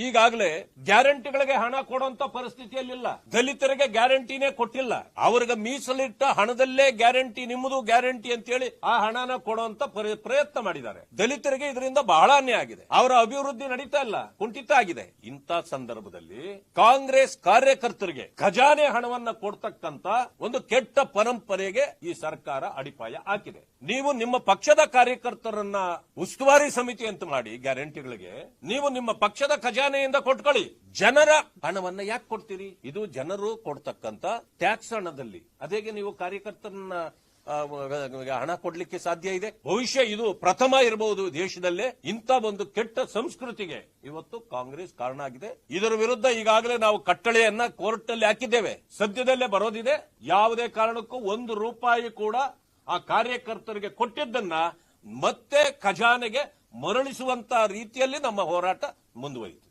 ಈಗಾಗಲೇ ಗ್ಯಾರಂಟಿಗಳಿಗೆ ಹಣ ಕೊಡುವಂತ ಪರಿಸ್ಥಿತಿಯಲ್ಲಿಲ್ಲ. ದಲಿತರಿಗೆ ಗ್ಯಾರಂಟಿನೇ ಕೊಟ್ಟಿಲ್ಲ. ಅವ್ರಿಗೆ ಮೀಸಲಿಟ್ಟ ಹಣದಲ್ಲೇ ಗ್ಯಾರಂಟಿ, ನಿಮ್ಮದು ಗ್ಯಾರಂಟಿ ಅಂತೇಳಿ ಆ ಹಣನ ಕೊಡುವಂತ ಪರಿ- ಪ್ರಯತ್ನ ಮಾಡಿದ್ದಾರೆ. ದಲಿತರಿಗೆ ಇದರಿಂದ ಬಹಳ ಅನ್ಯಾಯ ಆಗಿದೆ. ಅವರ ಅಭಿವೃದ್ಧಿ ನಡೀತಾ ಇಲ್ಲ, ಕುಂಠಿತ ಆಗಿದೆ. ಇಂಥ ಸಂದರ್ಭದಲ್ಲಿ ಕಾಂಗ್ರೆಸ್ ಕಾರ್ಯಕರ್ತರಿಗೆ ಖಜಾನೆ ಹಣವನ್ನ ಕೊಡ್ತಕ್ಕಂತ ಒಂದು ಕೆಟ್ಟ ಪರಂಪರೆಗೆ ಈ ಸರ್ಕಾರ ಅಡಿಪಾಯ ಹಾಕಿದೆ. ನೀವು ನಿಮ್ಮ ಪಕ್ಷದ ಕಾರ್ಯಕರ್ತರನ್ನ ಉಸ್ತುವಾರಿ ಸಮಿತಿ ಅಂತ ಮಾಡಿ ಗ್ಯಾರಂಟಿಗಳಿಗೆ, ನೀವು ನಿಮ್ಮ ಪಕ್ಷದ ಖಜಾನೆಯಿಂದ ಕೊಟ್ಕೊಳ್ಳಿ. ಜನರ ಹಣವನ್ನ ಯಾಕೆ ಕೊಡ್ತೀರಿ? ಇದು ಜನರು ಕೊಡ್ತಕ್ಕಂತ ಟ್ಯಾಕ್ಸ್ ಹಣದಲ್ಲಿ. ಅದೇಗೆ ನೀವು ಕಾರ್ಯಕರ್ತರನ್ನ ಹಣ ಕೊಡ್ಲಿಕ್ಕೆ ಸಾಧ್ಯ ಇದೆ? ಭವಿಷ್ಯ ಇದು ಪ್ರಥಮ ಇರಬಹುದು ದೇಶದಲ್ಲೇ. ಇಂಥ ಒಂದು ಕೆಟ್ಟ ಸಂಸ್ಕೃತಿಗೆ ಇವತ್ತು ಕಾಂಗ್ರೆಸ್ ಕಾರಣ ಆಗಿದೆ. ಇದರ ವಿರುದ್ಧ ಈಗಾಗಲೇ ನಾವು ಕಟ್ಟಳೆಯನ್ನ ಕೋರ್ಟ್ ಅಲ್ಲಿ ಹಾಕಿದ್ದೇವೆ. ಸದ್ಯದಲ್ಲೇ ಬರೋದಿದೆ. ಯಾವುದೇ ಕಾರಣಕ್ಕೂ ಒಂದು ರೂಪಾಯಿ ಕೂಡ ಆ ಕಾರ್ಯಕರ್ತರಿಗೆ ಕೊಟ್ಟಿದ್ದನ್ನ ಮತ್ತೆ ಖಜಾನೆಗೆ ಮರಳಿಸುವಂತ ರೀತಿಯಲ್ಲಿ ನಮ್ಮ ಹೋರಾಟ ಮುಂದುವರಿಯುತ್ತದೆ.